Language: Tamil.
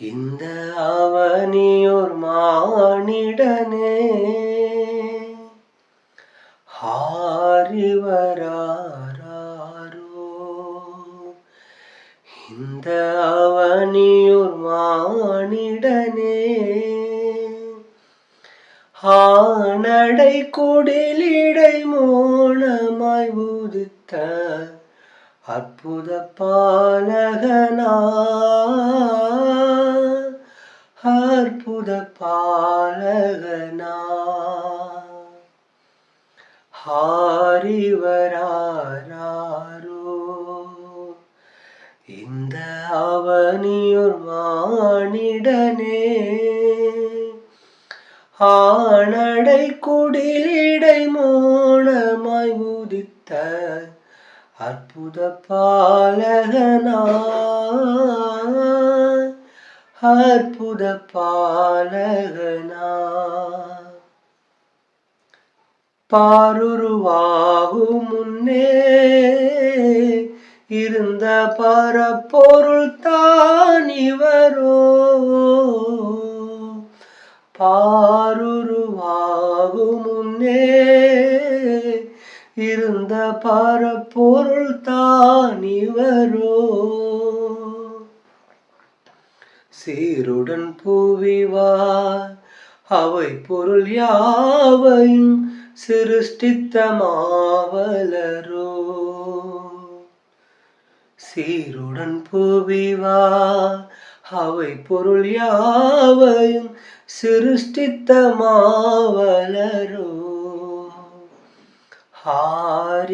இந்த அவனியோர் மானிடனே ஹாரிவராரோ இந்த அவனியோர் மானிடனே ஆனடை குடிலிடை மோனமாய் உதித்த அற்புத பாலகனா. அற்புத பாலகனா ஹாரிவராரோ இந்த அவனியுர் மானிடனே. ஆனடை குடிலிடை மோனமாய் உதித்த அற்புத பாலகனா அற்புத பாலகனா பாருருவாகும் முன்னே இருந்த பரப்பொருள் தான் இவரோ. பாருருவாகும் முன்னே இருந்த பரப்பொருள் தான் இவரோ. சீருடன் புவிவார். அவை பொருள் யாவையும் சிருஷ்டித்த மாவலரோ. சீருடன் பூவிவா அவை பொருள் யாவையும் சிருஷ்டித்த மாவலரோ. ஹாரிவராரோ